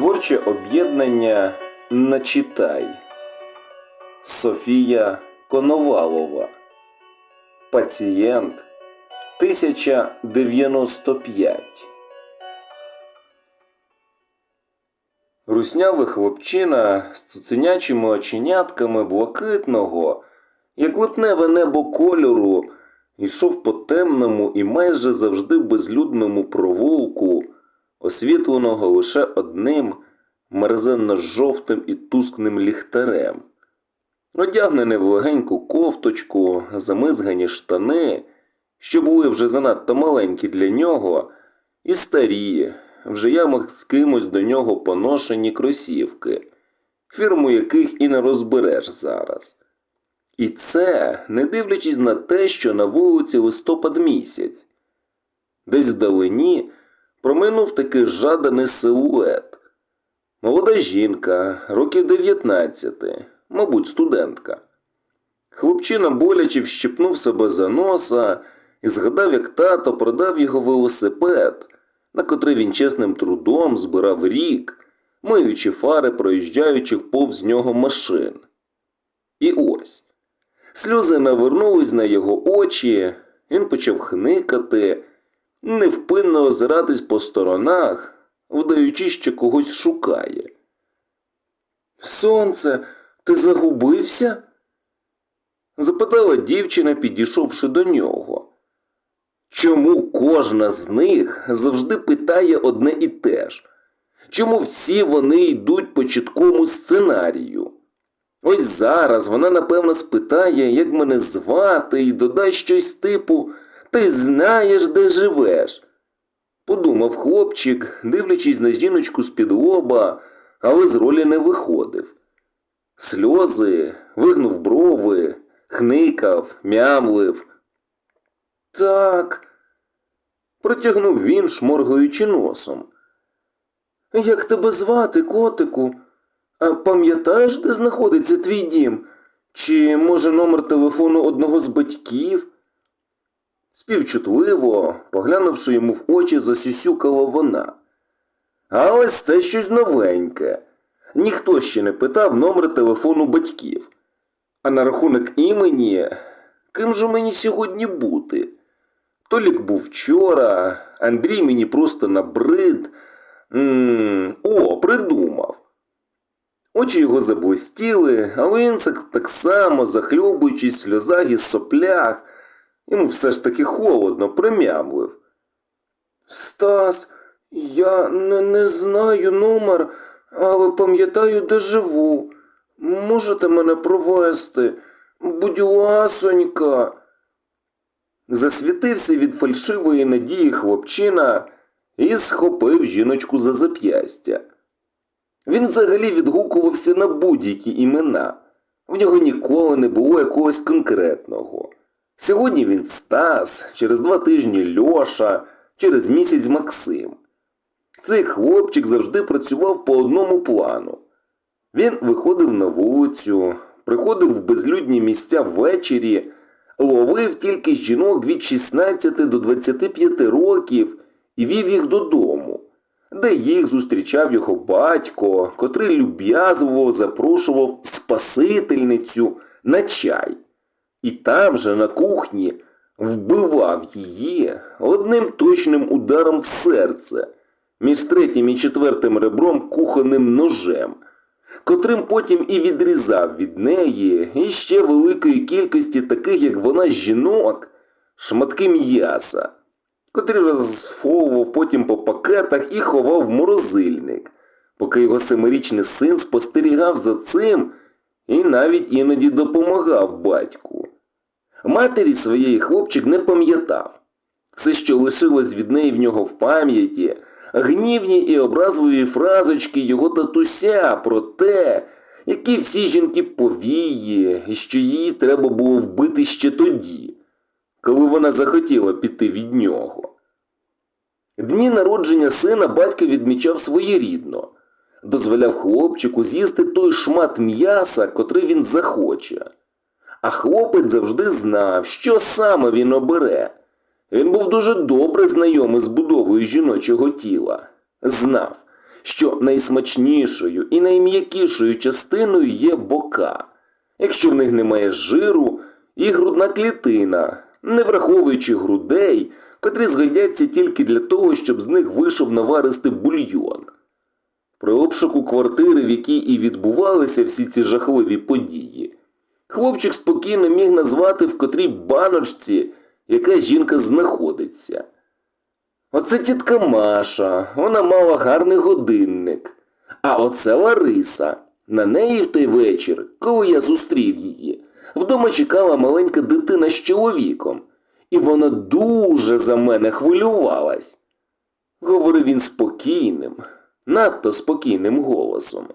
Творче об'єднання Начитай. Софія Коновалова. Пацієнт 1095. Руснявий хлопчина з цуценячими оченятками блакитного, як липневе небо кольору, йшов по темному і майже завжди безлюдному провулку, освітленого лише одним мерзенно-жовтим і тускним ліхтарем. Одягнений в легеньку кофточку, замизгані штани, що були вже занадто маленькі для нього, і старі, вже ямах з кимось до нього поношені кросівки, фірму яких і не розбереш зараз. І це не дивлячись на те, що на вулиці листопад місяць. Десь вдалині проминув такий жаданий силует. Молода жінка, років 19, мабуть, студентка. Хлопчина боляче вщипнув себе за носа і згадав, як тато продав його велосипед, на котрий він чесним трудом збирав рік, миючи фари проїжджаючих повз нього машин. І ось. Сльози навернулись на його очі, він почав хникати, невпинно озиратись по сторонах, вдаючи, що когось шукає. Сонце, ти загубився? запитала дівчина, підійшовши до нього. Чому кожна з них завжди питає одне і те ж? Чому всі вони йдуть по чіткому сценарію? Ось зараз вона напевно спитає, як мене звати, і додай щось типу Ти знаєш, де живеш. Подумав хлопчик, дивлячись на жіночку з-під лоба, але з ролі не виходив. Сльози, вигнув брови, хникав, мямлив. Так, протягнув він, шморгаючи носом. Як тебе звати, котику? А пам'ятаєш, де знаходиться твій дім? Чи, може, номер телефону одного з батьків? Співчутливо, поглянувши йому в очі, засюсюкала вона. А ось це щось новеньке. Ніхто ще не питав номер телефону батьків. А на рахунок імені, ким же мені сьогодні бути? Толік був вчора, Андрій мені просто набрид. м о, придумав. Очі його заблистіли, а він так само, захльобуючись в сльозах і соплях, йому все ж таки холодно примямлив. Стас, я не, не знаю номер, але пам'ятаю, де живу. Можете мене провести? Будь ласонька. Засвітився від фальшивої надії хлопчина і схопив жіночку за зап'ястя. Він взагалі відгукувався на будь-які імена. В нього ніколи не було якогось конкретного. Сьогодні він Стас, через два тижні Льоша, через місяць Максим. Цей хлопчик завжди працював по одному плану. Він виходив на вулицю, приходив в безлюдні місця ввечері, ловив тільки жінок від 16 до 25 років і вів їх додому де їх зустрічав його батько, котрий люб'язливо запрошував спасительницю на чай. І там же на кухні вбивав її одним точним ударом в серце між третім і четвертим ребром кухонним ножем, котрим потім і відрізав від неї іще великої кількості таких, як вона, жінок, шматки м'яса котрий розфовував потім по пакетах і ховав в морозильник, поки його семирічний син спостерігав за цим і навіть іноді допомагав батьку. Матері своєї хлопчик не пам'ятав. Все, що лишилось від неї в нього в пам'яті, гнівні і образливі фразочки його татуся про те, які всі жінки повії, і що її треба було вбити ще тоді коли вона захотіла піти від нього. Дні народження сина батько відмічав своєрідно, дозволяв хлопчику з'їсти той шмат м'яса, котрий він захоче. А хлопець завжди знав, що саме він обере. Він був дуже добре знайомий з будовою жіночого тіла, знав, що найсмачнішою і найм'якішою частиною є бока, якщо в них немає жиру і грудна клітина, не враховуючи грудей, котрі згодяться тільки для того, щоб з них вийшов наваристий бульйон. При обшуку квартири, в якій і відбувалися всі ці жахливі події, хлопчик спокійно міг назвати в котрій баночці, яка жінка знаходиться. Оце тітка Маша, вона мала гарний годинник. А оце Лариса. На неї в той вечір, коли я зустрів її, вдома чекала маленька дитина з чоловіком, і вона дуже за мене хвилювалась. Говорив він спокійним, надто спокійним голосом.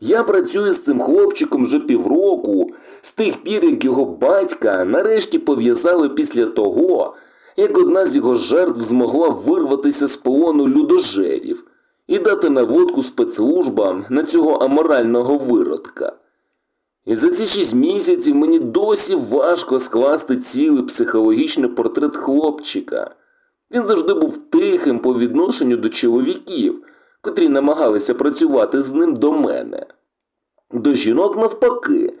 Я працюю з цим хлопчиком вже півроку, з тих пір, як його батька нарешті пов'язали після того, як одна з його жертв змогла вирватися з полону людожерів і дати наводку спецслужбам на цього аморального виродка. І за ці шість місяців мені досі важко скласти цілий психологічний портрет хлопчика. Він завжди був тихим по відношенню до чоловіків, котрі намагалися працювати з ним до мене. До жінок, навпаки,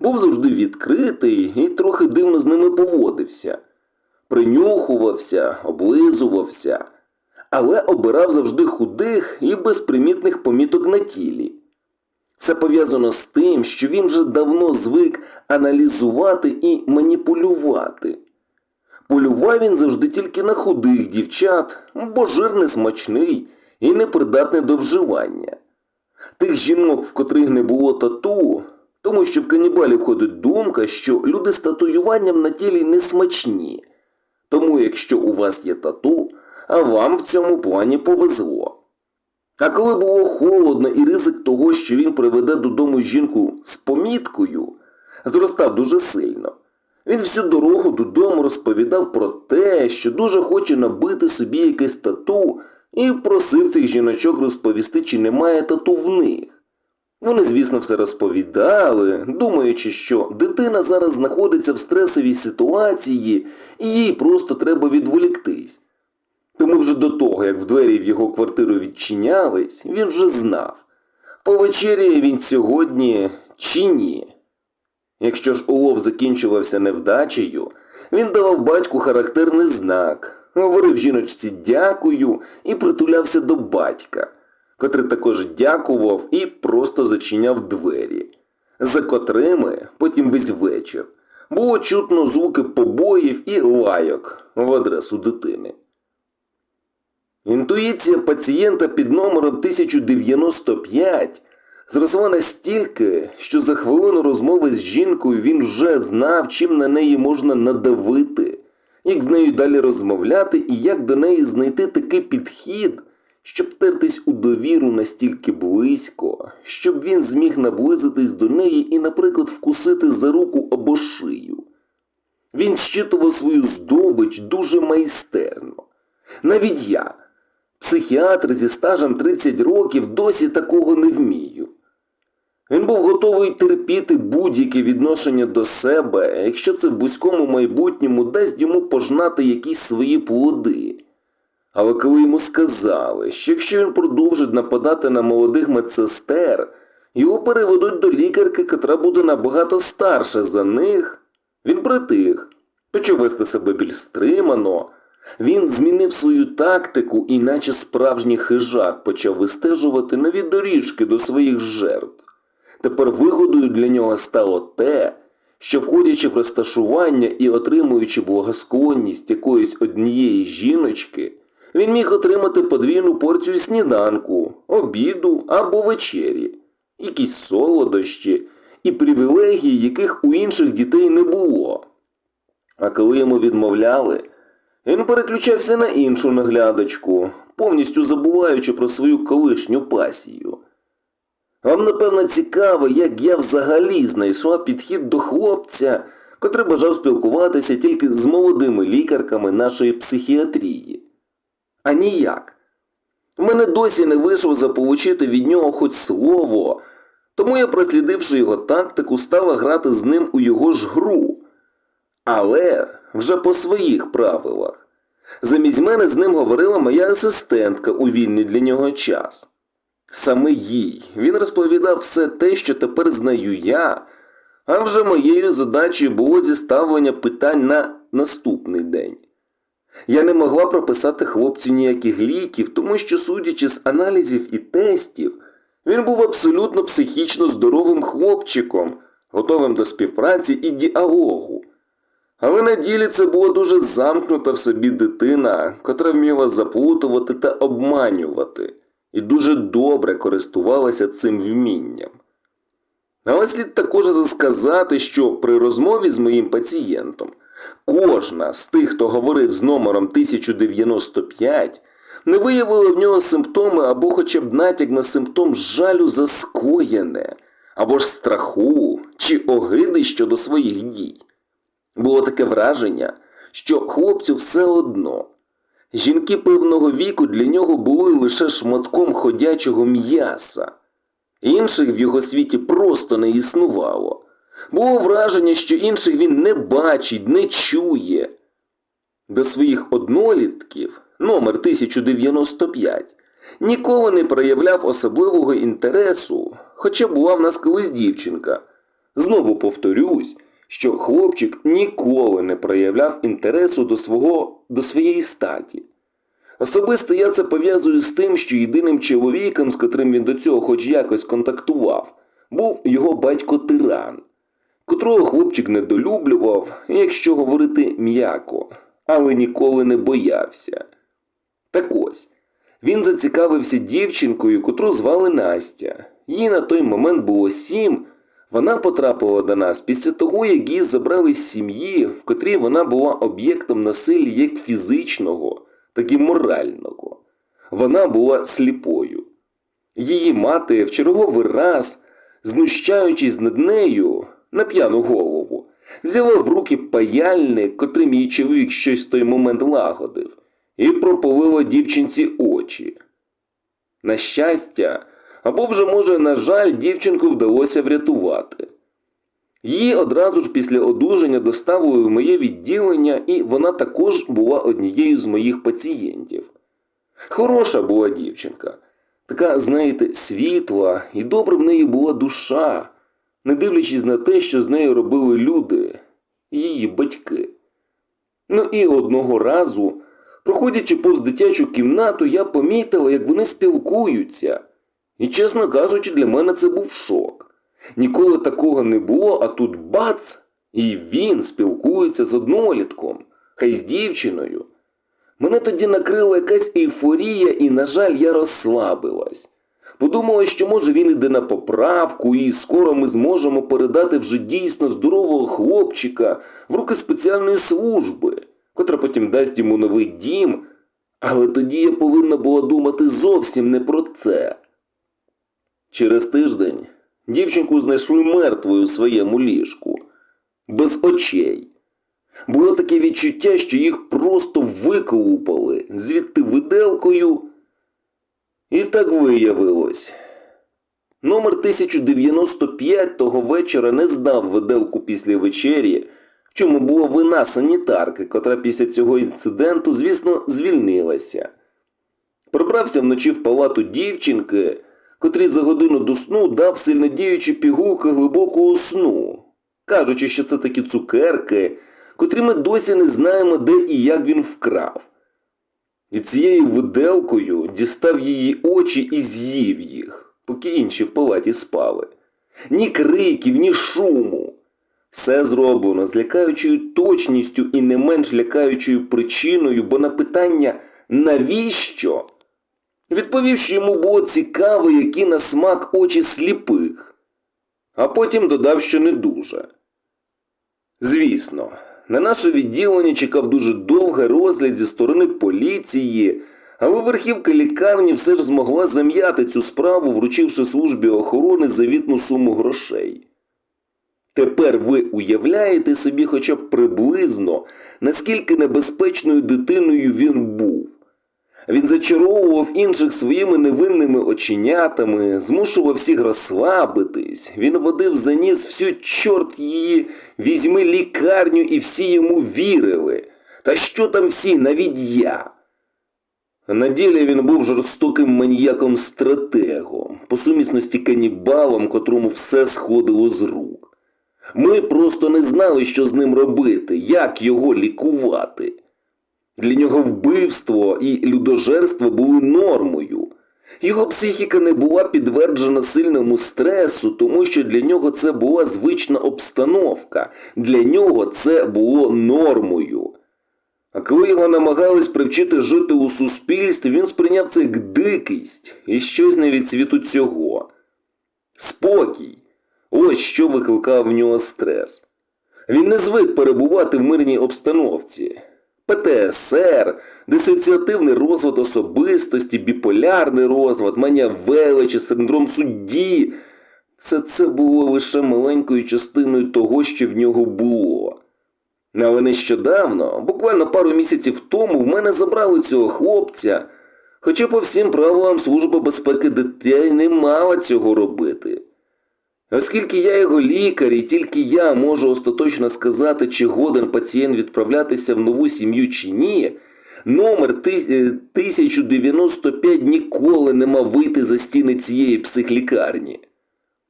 був завжди відкритий і трохи дивно з ними поводився. Принюхувався, облизувався, але обирав завжди худих і безпримітних поміток на тілі. Все пов'язано з тим, що він вже давно звик аналізувати і маніпулювати. Полював він завжди тільки на худих дівчат, бо жир не смачний і непридатний до вживання. Тих жінок, в котрих не було тату, тому що в канібалів ходить думка, що люди з татуюванням на тілі не смачні. Тому якщо у вас є тату, а вам в цьому плані повезло. А коли було холодно і ризик того, що він приведе додому жінку з поміткою, зростав дуже сильно. Він всю дорогу додому розповідав про те, що дуже хоче набити собі якесь тату, і просив цих жіночок розповісти, чи немає тату в них. Вони, звісно, все розповідали, думаючи, що дитина зараз знаходиться в стресовій ситуації і їй просто треба відволіктись. Тому вже до того, як в двері в його квартиру відчинялись, він вже знав, повечеряє він сьогодні чи ні. Якщо ж улов закінчувався невдачею, він давав батьку характерний знак, говорив жіночці дякую і притулявся до батька, котрий також дякував і просто зачиняв двері, за котрими потім весь вечір було чутно звуки побоїв і лайок в адресу дитини. Інтуїція пацієнта під номером 1095 зросла настільки, що за хвилину розмови з жінкою він вже знав, чим на неї можна надавити, як з нею далі розмовляти і як до неї знайти такий підхід, щоб тертись у довіру настільки близько, щоб він зміг наблизитись до неї і, наприклад, вкусити за руку або шию. Він щитував свою здобич дуже майстерно. Навіть я, психіатр зі стажем 30 років, досі такого не вмію. Він був готовий терпіти будь-яке відношення до себе, якщо це в бузькому майбутньому дасть йому пожнати якісь свої плоди. Але коли йому сказали, що якщо він продовжить нападати на молодих медсестер, його переведуть до лікарки, котра буде набагато старша за них, він притих, почав вести себе більш стримано. Він змінив свою тактику і, наче справжній хижак, почав вистежувати нові доріжки до своїх жертв. Тепер вигодою для нього стало те, що, входячи в розташування і отримуючи благосклонність якоїсь однієї жіночки, він міг отримати подвійну порцію сніданку, обіду або вечері, якісь солодощі і привілегії, яких у інших дітей не було. А коли йому відмовляли, він переключався на іншу наглядачку, повністю забуваючи про свою колишню пасію. Вам, напевно, цікаво, як я взагалі знайшла підхід до хлопця, котрий бажав спілкуватися тільки з молодими лікарками нашої психіатрії. А ніяк. У мене досі не вийшло заполучити від нього хоч слово, тому я, прослідивши його тактику, стала грати з ним у його ж гру. Але вже по своїх правилах. Замість мене з ним говорила моя асистентка у вільний для нього час. Саме їй він розповідав все те, що тепер знаю я, а вже моєю задачею було зіставлення питань на наступний день. Я не могла прописати хлопцю ніяких ліків, тому що, судячи з аналізів і тестів, він був абсолютно психічно здоровим хлопчиком, готовим до співпраці і діалогу. Але на ділі це була дуже замкнута в собі дитина, котра вміла заплутувати та обманювати, і дуже добре користувалася цим вмінням. Але слід також сказати, що при розмові з моїм пацієнтом кожна з тих, хто говорив з номером 1095, не виявила в нього симптоми або хоча б натяк на симптом жалю за скоєне, або ж страху чи огиди щодо своїх дій. Було таке враження, що хлопцю все одно. Жінки певного віку для нього були лише шматком ходячого м'яса. Інших в його світі просто не існувало. Було враження, що інших він не бачить, не чує. До своїх однолітків, номер 1095, ніколи не проявляв особливого інтересу, хоча була в нас колись дівчинка. Знову повторюсь, що хлопчик ніколи не проявляв інтересу до, свого, до своєї статі. Особисто я це пов'язую з тим, що єдиним чоловіком, з котрим він до цього хоч якось контактував, був його батько тиран, котрого хлопчик недолюблював, якщо говорити м'яко, але ніколи не боявся. Так ось, він зацікавився дівчинкою, котру звали Настя. Їй на той момент було сім. Вона потрапила до нас після того, як її забрали з сім'ї, в котрій вона була об'єктом насилля як фізичного, так і морального. Вона була сліпою. Її мати в черговий раз, знущаючись над нею на п'яну голову, взяла в руки паяльник, котрим її чоловік щось в той момент лагодив, і прополила дівчинці очі. На щастя, або вже, може, на жаль, дівчинку вдалося врятувати. Її одразу ж після одужання доставили в моє відділення, і вона також була однією з моїх пацієнтів. Хороша була дівчинка, така, знаєте, світла, і добра в неї була душа, не дивлячись на те, що з нею робили люди, її батьки. Ну і одного разу, проходячи повз дитячу кімнату, я помітила, як вони спілкуються. І, чесно кажучи, для мене це був шок. Ніколи такого не було, а тут бац! І він спілкується з однолітком, хай з дівчиною. Мене тоді накрила якась ейфорія, і, на жаль, я розслабилась. Подумала, що може він іде на поправку, і скоро ми зможемо передати вже дійсно здорового хлопчика в руки спеціальної служби, котра потім дасть йому новий дім. Але тоді я повинна була думати зовсім не про це. Через тиждень дівчинку знайшли мертвою у своєму ліжку, без очей. Було таке відчуття, що їх просто виколупали звідти виделкою. І так виявилось. Номер 1095 того вечора не здав виделку після вечері, в чому була вина санітарки, котра після цього інциденту, звісно, звільнилася. Пробрався вночі в палату дівчинки котрий за годину до сну дав сильнодіючі пігулки глибокого сну, кажучи, що це такі цукерки, котрі ми досі не знаємо, де і як він вкрав. І цією виделкою дістав її очі і з'їв їх, поки інші в палаті спали. Ні криків, ні шуму. Все зроблено з лякаючою точністю і не менш лякаючою причиною, бо на питання навіщо? Відповів, що йому було цікаво, які на смак очі сліпих, а потім додав, що не дуже. Звісно, на наше відділення чекав дуже довгий розгляд зі сторони поліції, але верхівка лікарні все ж змогла зам'яти цю справу, вручивши службі охорони завітну суму грошей. Тепер ви уявляєте собі хоча б приблизно, наскільки небезпечною дитиною він був. Він зачаровував інших своїми невинними оченятами, змушував всіх розслабитись. Він водив за ніс всю чорт її, візьми лікарню, і всі йому вірили. Та що там всі, навіть я. На ділі він був жорстоким маніяком-стратегом, по сумісності канібалом, котрому все сходило з рук. Ми просто не знали, що з ним робити, як його лікувати. Для нього вбивство і людожерство були нормою. Його психіка не була підтверджена сильному стресу, тому що для нього це була звична обстановка, для нього це було нормою. А коли його намагались привчити жити у суспільстві, він сприйняв це як дикість і щось не від світу цього. Спокій. Ось що викликав в нього стрес. Він не звик перебувати в мирній обстановці. ПТСР, дисоціативний розвиток особистості, біполярний розвиток, манія величі, синдром судді. Все це було лише маленькою частиною того, що в нього було. Але нещодавно, буквально пару місяців тому, в мене забрали цього хлопця, хоча по всім правилам Служба безпеки дітей не мала цього робити. Оскільки я його лікар і тільки я можу остаточно сказати, чи годен пацієнт відправлятися в нову сім'ю чи ні, номер е, 1095 ніколи не мав вийти за стіни цієї психлікарні.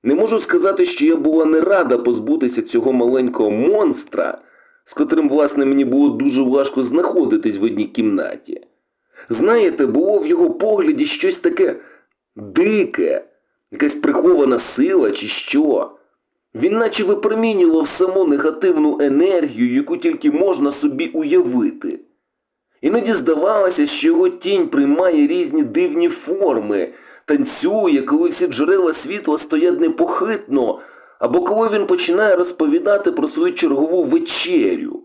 Не можу сказати, що я була не рада позбутися цього маленького монстра, з котрим, власне, мені було дуже важко знаходитись в одній кімнаті. Знаєте, було в його погляді щось таке дике, якась прихована сила чи що. Він наче випромінював саму негативну енергію, яку тільки можна собі уявити. Іноді здавалося, що його тінь приймає різні дивні форми, танцює, коли всі джерела світла стоять непохитно, або коли він починає розповідати про свою чергову вечерю.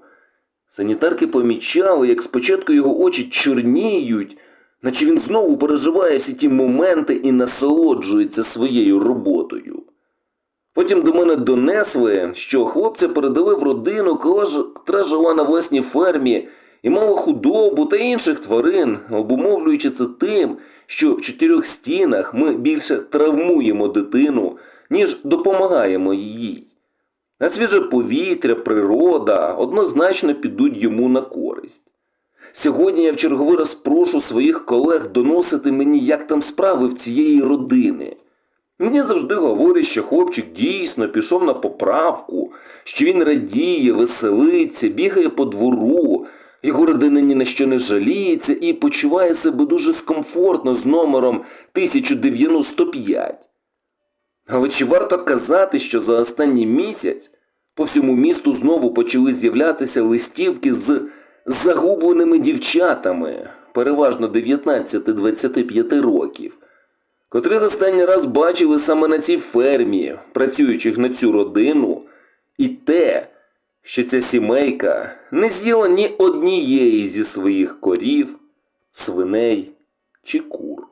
Санітарки помічали, як спочатку його очі чорніють, наче він знову переживає всі ті моменти і насолоджується своєю роботою. Потім до мене донесли, що хлопця передали в родину, котра жила на власній фермі і мала худобу та інших тварин, обумовлюючи це тим, що в чотирьох стінах ми більше травмуємо дитину, ніж допомагаємо їй. А свіже повітря, природа однозначно підуть йому на користь. Сьогодні я в черговий раз прошу своїх колег доносити мені, як там справи в цієї родини. Мені завжди говорять, що хлопчик дійсно пішов на поправку, що він радіє, веселиться, бігає по двору, його родина ні на що не жаліється і почуває себе дуже скомфортно з номером 1095. Але чи варто казати, що за останній місяць по всьому місту знову почали з'являтися листівки з загубленими дівчатами, переважно 19-25 років, котрих останній раз бачили саме на цій фермі, працюючих на цю родину, і те, що ця сімейка не з'їла ні однієї зі своїх корів, свиней чи кур.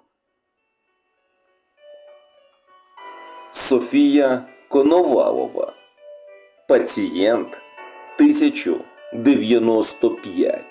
Софія Коновалова. Пацієнт 1095.